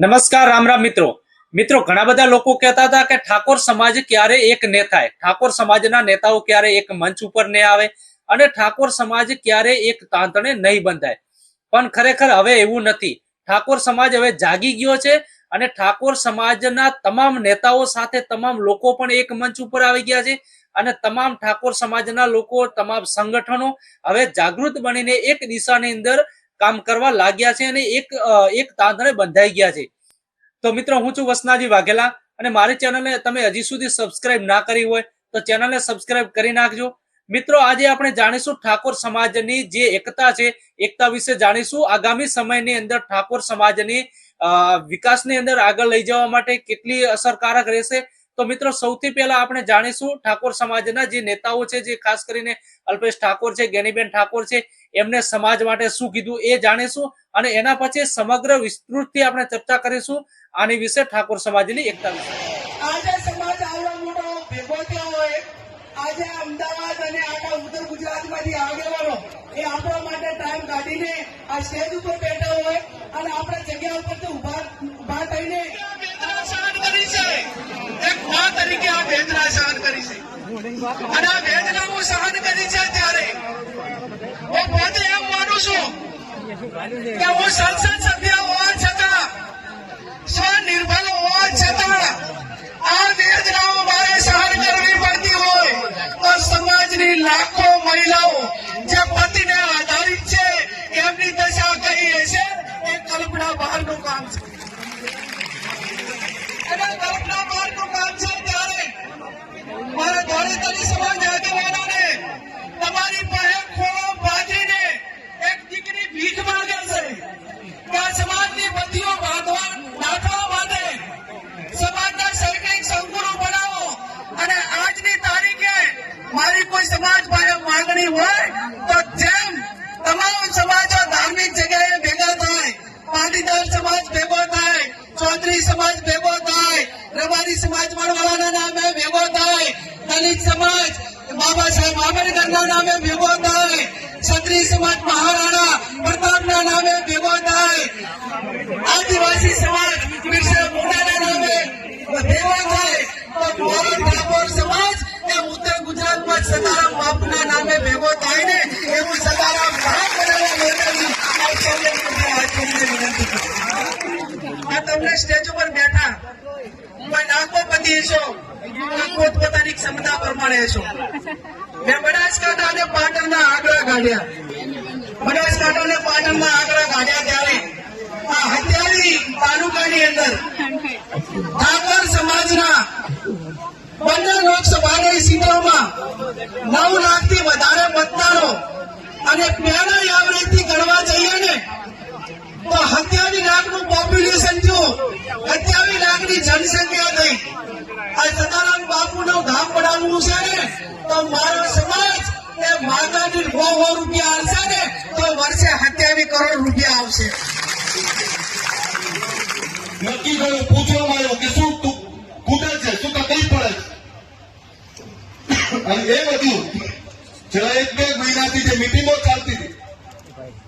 નમસ્કાર, રામ રામ મિત્રો. મિત્રો, ઘણા બધા લોકો કહેતા હતા કે ઠાકોર સમાજ ક્યારે એક ને થાય? ઠાકોર સમાજના નેતાઓ ક્યારે એક મંચ ઉપર ને આવે? અને ઠાકોર સમાજ ક્યારે એક તાંતણે નહીં બંધાય? પણ ખરેખર હવે એવું નથી. ઠાકોર સમાજ હવે જાગી ગયો છે અને ઠાકોર સમાજના તમામ નેતાઓ સાથે તમામ લોકો પણ એક મંચ ઉપર આવી ગયા છે અને તમામ ઠાકોર સમાજના લોકો, તમામ સંગઠનો હવે જાગૃત બનીને એક દિશાની અંદર કામ કરવા લાગ્યા છે અને એક એક તાંતણે બંધાઈ ગયા છે. તો મિત્રો, હું છું વસનાજી વાઘેલા અને મારી ચેનલને તમે હજી સુધી સબસ્ક્રાઇબ ના કરી હોય તો ચેનલને સબસ્ક્રાઇબ કરી નાખજો. મિત્રો, આજે આપણે જાણીશું ઠાકોર સમાજની જે એકતા છે, એકતા વિશે જાણીશું. આગામી સમયની અંદર ઠાકોર સમાજની વિકાસની અંદર આગળ લઈ જવા માટે કેટલી અસરકારક રહેશે તો મિત્રો, સૌથી પહેલા આપણે જાણીશું ઠાકોર સમાજના જે નેતાઓ છે, જે ખાસ કરીને અલ્પેશ ઠાકોર છે, ગેનીબેન ઠાકોર છે, એમને સમાજ માટે શું કીધું એ જાણીશું અને એના પછી સમગ્ર વિસ્તૃતથી આપણે ચર્ચા કરીશું આની વિશે ઠાકોર સમાજની એકતા વિશે. આજે સમાજ આવડો મોટો ભેગો થયો હોય, આજે અમદાવાદ અને આખા ઉત્તર ગુજરાતમાંથી આગેવાનો એ આપણા માટે ટાઈમ કાઢીને આ સ્ટેજ ઉપર બેઠા હોય અને આપણા જગ્યા ઉપર ઊભા થઈને છે એક મા તરીકે આ વેદના સહન કરી છે. અને આ વેદના હું સહન કરી છે ત્યારે હું પોતે એમ માનું છું કે હું સંસદ સભ્ય હોવા છતાં, સ્વનિર્ભર હોવા છતાં આ વેદનાઓ મારે સહન કરવી પડતી હોય તો સમાજની લાખો મહિલાઓ જે પતિને આધારિત છે, એમની દશા કઈ હશે? એ કલ્પના બહારનું કામ છે. બનાવો. અને આજની તારીખે મારી કોઈ સમાજ પાસે માંગણી હોય તો જેમ તમામ સમાજો ધાર્મિક જગ્યાએ ભેગા થાય, પાટીદાર સમાજ ભેગો થાય, ચૌધરી સમાજ ભેગો રબારી સમાજ મળવાના નામે ભેગો થાય. દલિત સમાજ બાબા સાહેબ આંબેડકરના નામે ભેગો થાય. ક્ષત્રિય સમાજ મહારાણા પ્રતાપના નામે ભેગો થાય. આદિવાસી સમાજ બિરસા નામે ભેગો થાય. તો મારો ઠાકોર સમાજ એ ઉત્તર ગુજરાતમાં સદારામ બાપુના નામે ભેગો થાય ને એવું સદારામ બાપ વિનંતી આ તમને સ્ટેજ ઉપર બેઠા નાગોપતિ છો પોતપોતાની ક્ષમતા પ્રમાણે છો. મેં બનાસકાંઠા અને પાટણના આંકડા કાઢ્યા. બનાસકાંઠા અને પાટણના આંકડા કાઢ્યા ત્યારે આ હત્યારી તાલુકાની અંદર ઠાકોર સમાજના બંને લોકસભાની સીટોમાં નવ લાખથી વધારે મતદારો અને પહેલા એવરેજથી ગણવા જઈએ ને તો સત્યાવીસ લાખનું પોપ્યુલેશન જો સત્યાવીસ લાખની જનસંખ્યા થઈ. આ સદારામ બાપુનું ધામ બનાવવું છે ને, તો મારો સમાજ એ માતાજી સો સો રૂપિયા આવશે ને, તો વર્ષે હત્યાવી કરોડ રૂપિયા આવશે. નક્કી કર્યું પૂછવામાં આવ્યું કે શું તું કૂદે છે, શું તકલીફ પડે છે અને એ બધું છેલ્લા એક બે મહિનાથી જે મિટિંગો ચાલતી હતી,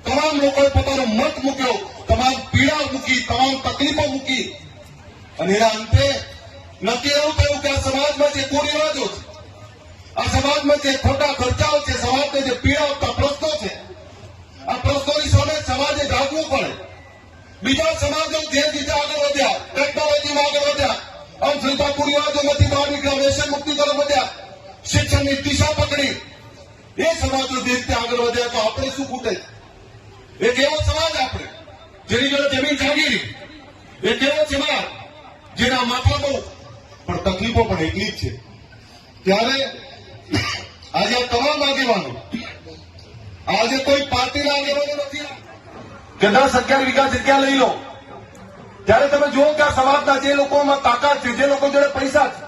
તમામ લોકોએ પોતાનો મત મૂક્યો. તમામ પીડા મૂકી, તમામ તકલીફો મૂકી. અને એના અંતે નક્કી એવું થયું કે આ સમાજમાં જે કુરિવાજો છે, આ સમાજમાં જે ખોટા ખર્ચાઓ છે, સમાજને જે પીડાઓ પ્રશ્નો છે, આ પ્રશ્નોની સામે સમાજે જાગવું પડે. બીજા સમાજો જે રીતે આગળ વધ્યા ટેકનોલોજીમાં આગળ વધ્યા, આમ સંસ્થા કુરિવાજોમાંથી બહાર નીકળ્યા વ્યસન મુક્તિ તરફ વધ્યા, શિક્ષણની દિશા પકડી. એ સમાજો જે રીતે આગળ વધ્યા, તો આપણે શું ખૂટે? એક એવો સમાજ આપણે જેની જોડે જમીન જાગીરી કેવો છે સમાજ જેના માથા પણ તકલીફો પણ એટલી જ છે. ત્યારે આજે આ તમામ આગેવાનો, આજે કોઈ પાર્ટીના આગેવાનો નથી. કે દસ અગિયાર વીઘા જગ્યા લઈ લો. ત્યારે તમે જુઓ કે આ સમાજના જે લોકોમાં તાકાત છે, જે લોકો જોડે પૈસા છે,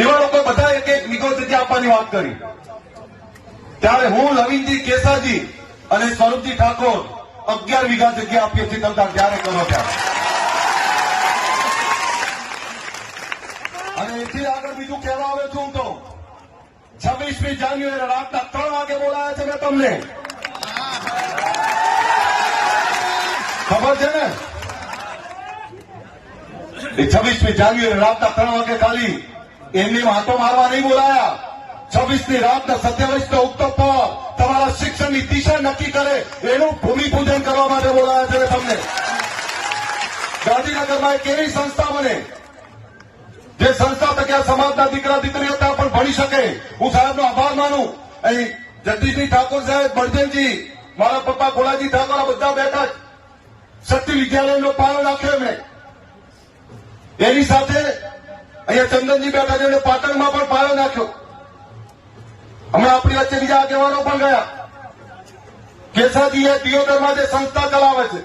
એવા લોકો બધા એક એક વીઘો જગ્યા આપવાની વાત કરી. ત્યારે હું નવીનજી કેસાજી અને સ્વરૂપજી ઠાકોર અગિયાર વીઘા જગ્યા આપીએ છીએ તમતાર જ્યારે કરો ત્યારે અને એથી આગળ બીજું કહેવા આવે છું તો, છવ્વીસમી જાન્યુઆરી રાતના ત્રણ વાગે બોલાયા છે મેં તમને. ખબર છે ને? એ છવ્વીસમી જાન્યુઆરી રાતના ત્રણ વાગે ખાલી એમની વાતો મારવા નહીં બોલાયા. છવ્વીસની રાતના સત્યાવીસ ઉત્તર પર તમારા શિક્ષણની દિશા નક્કી કરે, એનું ભૂમિપૂજન કરવા માટે બોલાયા છે તમને. ગાંધીનગરમાં એક એવી સંસ્થા બને, જે સંસ્થા તકે આ સમાજના દીકરા દીકરીઓ ત્યાં પણ ભણી શકે. હું સાહેબનો આભાર માનું. અહીં જગદીશજી ઠાકોર સાહેબ બળદેવજી મારા પપ્પા ગોળાજી ઠાકોર બધા બેઠા. શક્તિ વિદ્યાલયનો પાયો નાખ્યો એમણે. એની સાથે અહીંયા ચંદનજી બેઠા છે, એમણે પાટણમાં પણ પાયો નાખ્યો. હમણાં આપણી વચ્ચે બીજા આગેવાનો પણ ગયા. કેસાજી એ દિયોદરમાં જે સંસ્થા ચલાવે છે.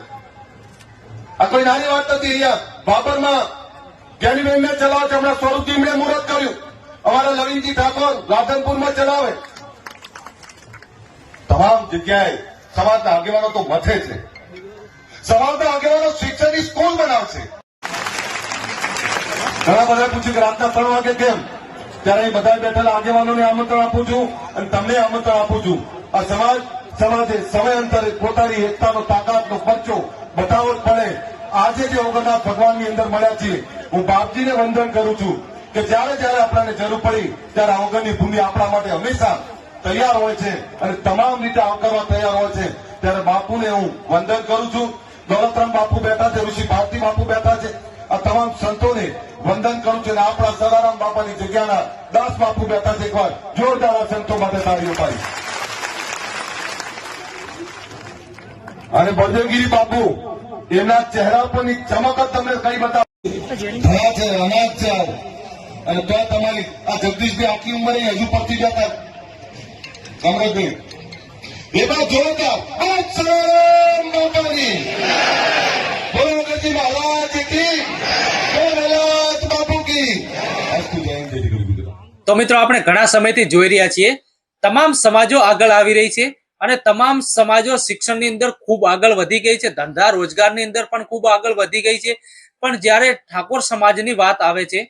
આ કોઈ નાની વાત નથી અહીંયા બાબરમાં જ્ઞાનીબેનને ચલાવે છે, હમણાં સ્વરૂપજી એમણે મુહૂર્ત કર્યું. અમારા લવિનજી ઠાકોર રાધનપુરમાં ચલાવે. તમામ જગ્યાએ સમાજના આગેવાનો તો મથે છે. સમાજના આગેવાનો શિક્ષણની સ્કૂલ બનાવશે. ઘણા બધા પૂછ્યું કે રાતના ત્રણ વાગે કેમ? ત્યારે અહીં બધા બેઠેલા આગેવાનોને આમંત્રણ આપું છું અને તમને આમંત્રણ આપું છું. આ સમાજ, સમાજે સમય પોતાની એકતાનો, તાકાતનો પરચો બતાવો જ પડે. આજે જે ઓગણનાથ ભગવાનની અંદર મળ્યા છીએ, હું બાપજીને વંદન કરું છું કે જ્યારે જ્યારે આપણાને જરૂર પડી, ત્યારે ઓગણની ભૂમિ આપણા માટે હંમેશા તૈયાર હોય છે અને તમામ રીતે આવકારવા તૈયાર હોય છે. ત્યારે બાપુને હું વંદન કરું છું. દોલતરામ બાપુ બેઠા છે, ઋષિ ભારતી બાપુ બેઠા છે. આ તમામ સંતોને વંદન કરું છું આપણા સદારામ બાપાની જગ્યાના દાસ બાપુ બેઠા છે એકવાર. જોરદાર સંતો માટે તાળીઓ પાડી અને બળદેવગીરી બાપુ, એમના ચહેરા પરની ચમક તમને કઈ બતાવ? થયા છે, અનાજ છે અને તો તમારી આ જગદીશભાઈ આખી ઉંમરે હજુ પહોંચી જતા કમરેશભાઈ એમાં જોરદાર. સદારામ બાપાની. બોલો અગરજી મહારાજ કી. તો મિત્રો આપણે ઘણા સમયથી જોઈ રહ્યા છીએ, તમામ સમાજો આગળ આવી રહી છે અને તમામ સમાજો શિક્ષણની અંદર ખૂબ આગળ વધી ગઈ છે, ધંધા રોજગારની અંદર પણ ખૂબ આગળ વધી ગઈ છે. પણ જ્યારે ઠાકોર સમાજની વાત આવે છે,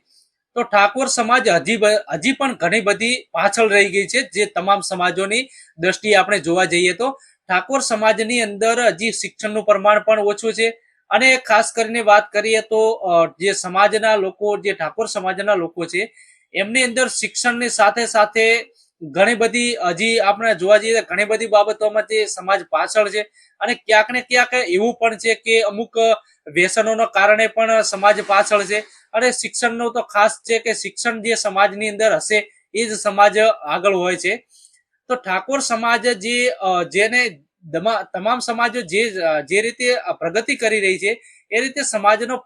તો ઠાકોર સમાજ હજી હજી પણ ઘણી બધી પાછળ રહી ગઈ છે, જે તમામ સમાજોની દ્રષ્ટિએ આપણે જોવા જઈએ તો. ઠાકોર સમાજની અંદર હજી શિક્ષણનું પ્રમાણ પણ ઓછું છે અને ખાસ કરીને વાત કરીએ તો જે સમાજના લોકો, જે ઠાકોર સમાજના લોકો છે, એમની અંદર શિક્ષણની સાથે સાથે ઘણી બધી, હજી આપણે જોવા જઈએ ઘણી બધી બાબતોમાં તે સમાજ પાછળ છે અને ક્યાંક ને ક્યાંક એવું પણ છે કે અમુક વ્યસનોના કારણે પણ સમાજ પાછળ છે અને શિક્ષણનો તો ખાસ છે કે શિક્ષણ જે સમાજની અંદર હશે એ જ સમાજ આગળ હોય છે. તો ઠાકોર સમાજ જે જેને તમામ સમાજો જે જે રીતે પ્રગતિ કરી રહી છે, એ રીતે સમાજનો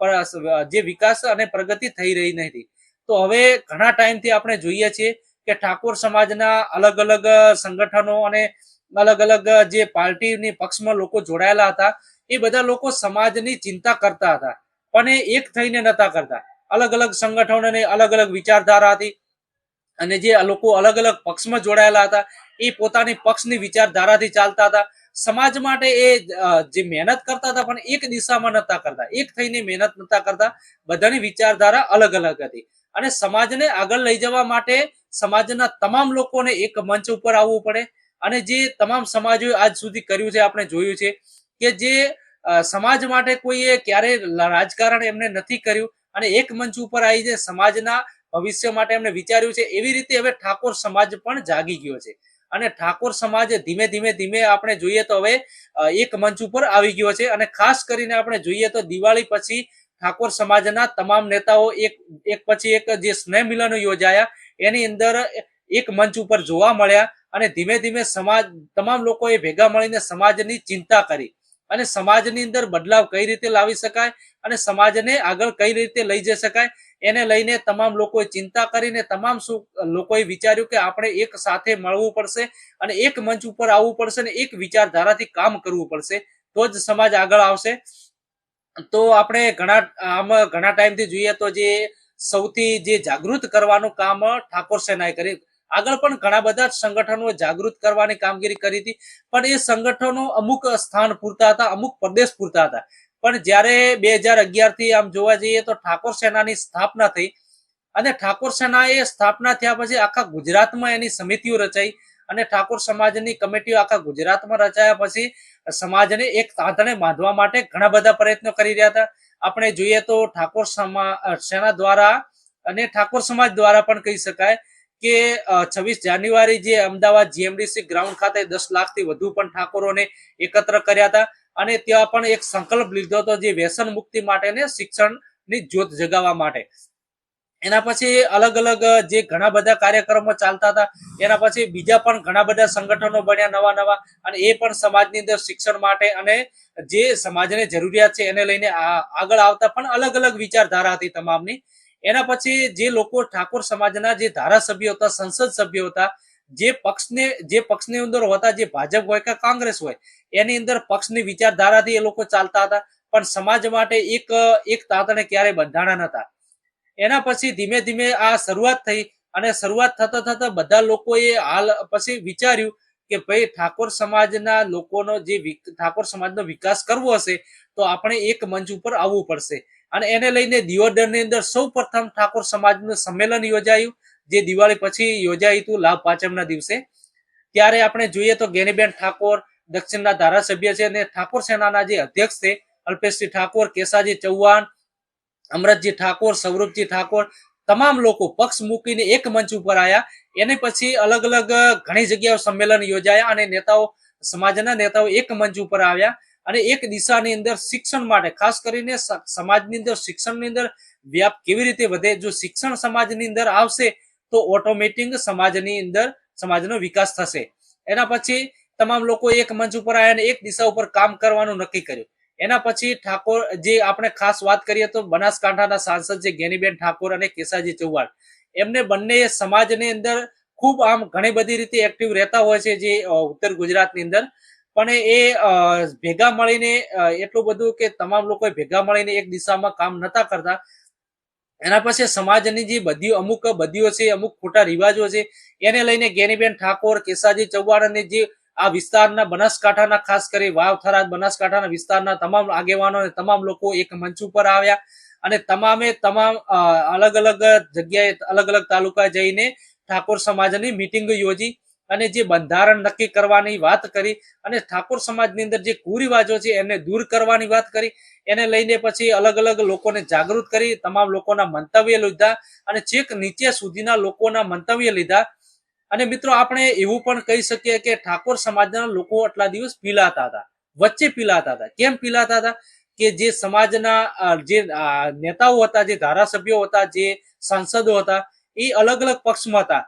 જે વિકાસ અને પ્રગતિ થઈ રહી નથી. તો હવે ઘણા ટાઈમથી આપણે જોઈએ છીએ કે ઠાકોર સમાજના અલગ અલગ સંગઠનો અને અલગ અલગ જે પાર્ટીની પક્ષમાં લોકો જોડાયેલા હતા, એ બધા લોકો સમાજની ચિંતા કરતા હતા. પણ એ એક થઈને નતા કરતા. અલગ અલગ સંગઠનોને અલગ અલગ વિચારધારા હતી અને જે લોકો અલગ અલગ પક્ષમાં જોડાયેલા હતા, એ પોતાની પક્ષની વિચારધારાથી ચાલતા હતા. સમાજ માટે એ જે મહેનત કરતા હતા પણ એક દિશામાં નતા કરતા. એક થઈને મહેનત નતા કરતા. બધાની વિચારધારા અલગ અલગ હતી. અને સમાજને આગળ લઈ જવા માટે સમાજના તમામ લોકોને એક મંચ ઉપર આવવું પડે. અને જે તમામ સમાજોએ આજ સુધી કર્યું છે, આપણે જોયું છે કે જે સમાજ માટે કોઈએ ક્યારેય રાજકારણ એમને નથી કર્યું. અને એક મંચ ઉપર આવી જે સમાજના ભવિષ્ય માટે એમને વિચાર્યું છે. એવી રીતે હવે ઠાકોર સમાજ પણ જાગી ગયો છે. અને ઠાકોર સમાજ ધીમે ધીમે ધીમે આપણે જોઈએ તો હવે એક મંચ ઉપર આવી ગયો છે અને ખાસ કરીને આપણે જોઈએ તો દિવાળી પછી ઠાકોર સમાજના તમામ નેતાઓ એક એક પછી એક જે સ્નેહ મિલનો યોજાયા, એની અંદર એક મંચ ઉપર જોવા મળ્યા અને ધીમે ધીમે સમાજ, તમામ લોકોએ ભેગા મળીને સમાજની ચિંતા કરી. અને સમાજની અંદર બદલાવ કઈ રીતે લાવી શકાય અને સમાજને આગળ કઈ રીતે લઈ જઈ શકાય એને લઈને તમામ લોકોએ ચિંતા કરીને તમામ શું લોકોએ વિચાર્યું કે આપણે એક સાથે મળવું પડશે અને એક મંચ ઉપર આવવું પડશે અને એક વિચારધારાથી કામ કરવું પડશે. તો જ સમાજ આગળ આવશે. તો આપણે ઘણા, આમાં ઘણા ટાઈમથી જોઈએ તો જે સૌથી જે જાગૃત કરવાનું કામ ઠાકોર સેનાએ કર્યું આગળ પણ ઘણા બધા સંગઠનો જાગૃત કરવાની કામગીરી કરી હતી. પણ એ સંગઠનો અમુક સ્થાન પૂરતા હતા, અમુક પ્રદેશ પૂરતા હતા. પણ જ્યારે બે હજાર અગિયારથી આમ જોવા જઈએ તો ઠાકોર સેનાની સ્થાપના થઈ અને ઠાકોર સેનાએ સ્થાપના થયા પછી આખા ગુજરાતમાં એની સમિતિઓ રચાઈ અને ઠાકોર સમાજની કમિટીઓ આખા ગુજરાતમાં રચાયા પછી સમાજને એક તાંતણે બાંધવા માટે ઘણા બધા પ્રયત્નો કરી રહ્યા હતા. આપણે જોઈએ તો ઠાકોર સમા સેના દ્વારા અને ઠાકોર સમાજ દ્વારા પણ કહી શકાય કે છવ્વીસ જાન્યુઆરી જે અમદાવાદ જીએમડીસી ગ્રાઉન્ડ ખાતે દસ લાખથી વધુ પણ ઠાકોરોને એકત્ર કર્યા હતા અને ત્યાં પણ એક સંકલ્પ લીધો હતો જે વ્યસન મુક્તિ માટે શિક્ષણની જ્યોત જગાવવા માટે. એના પછી અલગ અલગ જે ઘણા બધા કાર્યક્રમો ચાલતા હતા, એના પછી બીજા પણ ઘણા બધા સંગઠનો બન્યા નવા નવા અને એ પણ સમાજની અંદર શિક્ષણ માટે અને જે સમાજને જરૂરિયાત છે એને લઈને આગળ આવતા પણ અલગ અલગ વિચારધારા હતી તમામની. એના પછી જે લોકો ઠાકોર સમાજના જે ધારાસભ્યો હતા, સંસદ સભ્યો હતા, જે પક્ષને, જે પક્ષની અંદર હતા, જે ભાજપ હોય કે કોંગ્રેસ હોય, એની અંદર પક્ષની વિચારધારાથી એ લોકો ચાલતા હતા, પણ સમાજ માટે એક એક તાતણે ક્યારેય બંધાણા નતા એના પછી ધીમે ધીમે આ શરૂઆત થઈ અને શરૂઆત થતા થતા બધા લોકોએ હાલ પછી વિચાર્યું કે ભાઈ ઠાકોર સમાજના લોકોનો જે ઠાકોર સમાજનો વિકાસ કરવો હશે, તો આપણે એક મંચ ઉપર આવવું પડશે. અને એને લઈને દિયોદરની અંદર સૌ પ્રથમ ઠાકોર સમાજનું સંમેલન યોજાયું, જે દિવાળી પછી યોજાયું હતું લાભ પાંચમના દિવસે. ત્યારે આપણે જોઈએ તો ગેનીબેન ઠાકોર દક્ષિણના ધારાસભ્ય છે અને ઠાકોર સેનાના જે અધ્યક્ષ છે, અલ્પેશજી ઠાકોર, કેસાજી ચૌહાણ, અમરતજી ઠાકોર, સૌરભજી ઠાકોર, તમામ લોકો પક્ષ મૂકીને એક મંચ ઉપર આવ્યા એને પછી અલગ અલગ ઘણી જગ્યાઓ સંમેલન યોજાયા અને નેતાઓ, સમાજના નેતાઓ એક મંચ ઉપર આવ્યા. અને એક દિશાની અંદર શિક્ષણ માટે, ખાસ કરીને સમાજની અંદર, શિક્ષણની અંદર વ્યાપ કેવી રીતે વધે? જો શિક્ષણ સમાજની અંદર આવશે, તો ઓટોમેટિક સમાજની અંદર, સમાજનો વિકાસ થશે. એના પછી તમામ લોકો એક મંચ ઉપર આવ્યા અને એક દિશા ઉપર કામ કરવાનું નક્કી કર્યું. એના પછી ઠાકોર, જે આપણે ખાસ વાત કરીએ તો બનાસકાંઠાના સાંસદ છે ગેનીબેન ઠાકોર અને કેસાજી ચૌહાણ. એમને બંને સમાજની અંદર ખૂબ આમ ઘણી બધી રીતે એક્ટિવ રહેતા હોય છે જે ઉત્તર ગુજરાતની અંદર. પણ એ ભેગા મળીને એટલું બધું કે તમામ લોકો ભેગા મળીને એક દિશામાં કામ નતા કરતા. એના પછી સમાજની જે બધી અમુક બધીઓ છે, અમુક ખોટા રિવાજો છે, એને લઈને ગેનીબેન ઠાકોર, કેસાજી ચૌહાણ અને જે આ વિસ્તારના બનાસકાંઠાના, ખાસ કરી વાવ થરાદ બનાસકાંઠાના વિસ્તારના તમામ આગેવાનો અને તમામ લોકો એક મંચ ઉપર આવ્યા અને તમામે તમામ અલગ અલગ જગ્યાએ અલગ અલગ તાલુકા જઈને ઠાકોર સમાજની મિટિંગ યોજી. અને જે બંધારણ નક્કી કરવાની વાત કરી અને ઠાકોર સમાજની અંદર જે કુરિવાજો છે એને દૂર કરવાની વાત કરી, એને લઈને પછી અલગ અલગ લોકોને જાગૃત કરી, તમામ લોકોના મંતવ્ય લીધા અને છેક નીચે સુધીના લોકોના મંતવ્ય લીધા. અને મિત્રો, આપણે એવું પણ કહી શકીએ કે ઠાકોર સમાજના લોકો આટલા દિવસ પીલાતા હતા, વચ્ચે પીલાતા હતા. કેમ પીલાતા હતા? કે જે સમાજના જે નેતાઓ હતા, જે ધારાસભ્યો હતા, જે સાંસદો હતા, એ અલગ અલગ પક્ષમાં હતા.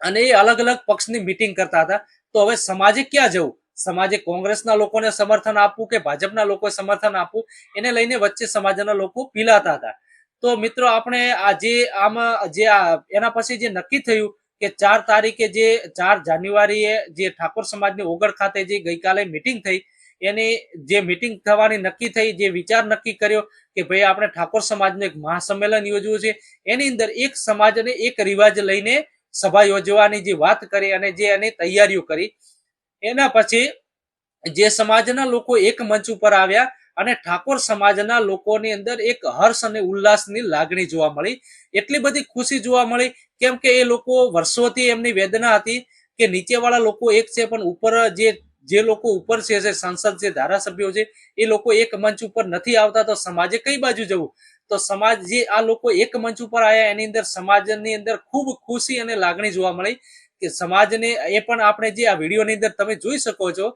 અને એ અલગ અલગ પક્ષની મિટિંગ કરતા હતા. તો હવે સમાજે ક્યાં જવું? સમાજે કોંગ્રેસના લોકોને સમર્થન આપવું કે ભાજપના લોકોએ સમર્થન આપવું? એને લઈને વચ્ચે સમાજના લોકો પીલાતા હતા. તો મિત્રો, આપણે આજે આમ, જે આ, એના પછી જે નક્કી થયું કે ચાર તારીખે જે, ચાર જાન્યુઆરીએ જે ઠાકોર સમાજની ઓગળ ખાતે જે ગઈકાલે મિટિંગ થઈ, એની જે મિટિંગ થવાની નક્કી થઈ, જે વિચાર નક્કી કર્યો કે ભાઈ આપણે ઠાકોર સમાજનું એક મહાસંમેલન યોજવું છે, એની અંદર એક સમાજને એક રિવાજ લઈને સભા યોજવાની જે વાત કરી અને જે એની તૈયારીઓ કરી, એના પછી જે સમાજના લોકો એક મંચ ઉપર આવ્યા અને ઠાકોર સમાજના લોકોની અંદર એક હર્ષ અને ઉલ્લાસની લાગણી જોવા મળી. એટલી બધી ખુશી જોવા મળી, કેમ કે એ લોકો વર્ષોથી એમની વેદના હતી કે નીચેવાળા લોકો એક છે, પણ ઉપર જે જે લોકો ઉપર છે સાંસદ છે ધારાસભ્યો છે, એ લોકો એક મંચ ઉપર નથી આવતા, તો સમાજે કઈ બાજુ જવું? તો સમાજ જે આ લોકો એક મંચ ઉપર આવ્યા એની અંદર સમાજની અંદર ખૂબ ખુશી અને લાગણી જોવા મળી કે સમાજને એ પણ આપણે જે આ વિડીયોની અંદર તમે જોઈ શકો છો,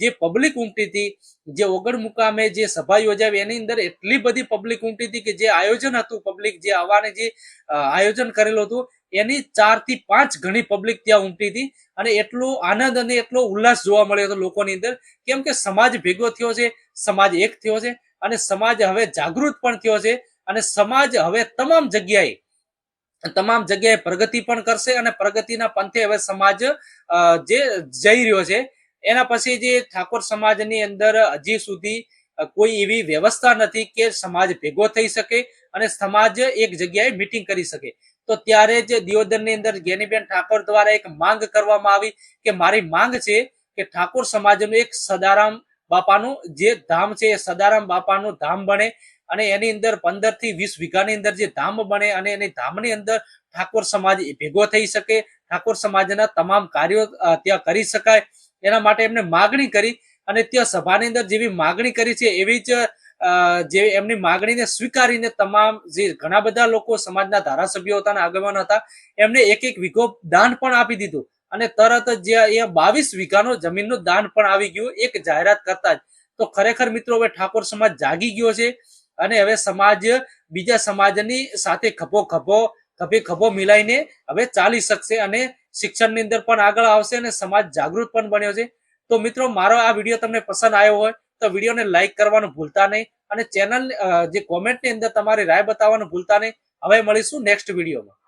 જે પબ્લિક ઉમટી હતી, જે ઓગણ મુકામે જે સભા યોજાવી, એની અંદર એટલી બધી પબ્લિક ઉમટી હતી કે જે આયોજન હતું પબ્લિક, જે આવવાને જે આયોજન કરેલું હતું, એની ચારથી પાંચ ઘણી પબ્લિક ત્યાં ઉમટી હતી અને એટલો આનંદ અને એટલો ઉલ્લાસ જોવા મળ્યો હતો લોકોની અંદર, કેમ કે સમાજ ભેગો થયો છે, સમાજ એક થયો છે અને સમાજ હવે જાગૃત પણ થયો છે અને સમાજ હવે તમામ જગ્યાએ તમામ જગ્યાએ પ્રગતિ પણ કરશે અને પ્રગતિના પંથે હવે સમાજ જે જઈ રહ્યો છે, એના પછી જે ઠાકોર સમાજની અંદર હજી સુધી કોઈ એવી વ્યવસ્થા નથી કે સમાજ ભેગો થઈ શકે અને સમાજ એક જગ્યાએ મીટિંગ કરી શકે. તો ત્યારે જ દિયોદરની અંદર જ્ઞાનીબેન ઠાકોર દ્વારા એક માંગ કરવામાં આવી કે મારી માંગ છે કે ઠાકોર સમાજનું એક સદારામ બાપાનું જે ધામ છે એ સદારામ બાપાનું ધામ બને અને એની અંદર પંદરથી વીસ વીઘાની અંદર જે ધામ બને અને એની ધામની અંદર ઠાકોર સમાજ ભેગો થઈ શકે, ઠાકોર સમાજના તમામ કાર્યો ત્યાં કરી શકાય. એના માટે એમને માગણી કરી અને ત્યાં સભાની અંદર જેવી માગણી કરી છે એવી જ જે એમની માગણીને સ્વીકારીને તમામ જે ઘણા બધા લોકો સમાજના ધારાસભ્યો હતા અને આગેવાન હતા, એમને એક એક વીઘો દાન પણ આપી દીધું. અને તરત જ જે અહીંયા બાવીસ વીઘાનો જમીનનું દાન પણ આવી ગયું, એક જાહેરાત કરતા જ. તો ખરેખર મિત્રો, હવે ઠાકોર સમાજ જાગી ગયો છે. અને હવે સમાજ, બીજા સમાજની સાથે ખભો ખભો, ખભે ખભો મિલાઈને હવે ચાલી શકશે અને શિક્ષણની અંદર પણ આગળ આવશે અને સમાજ જાગૃત પણ બન્યો છે. તો મિત્રો, મારો આ વીડિયો તમને પસંદ આવ્યો હોય તો વિડીયોને લાઈક કરવાનું ભૂલતા નહીં અને ચેનલ જે કોમેન્ટની અંદર તમારી રાય બતાવવાનું ભૂલતા નહીં. હવે મળીશું નેક્સ્ટ વિડીયોમાં.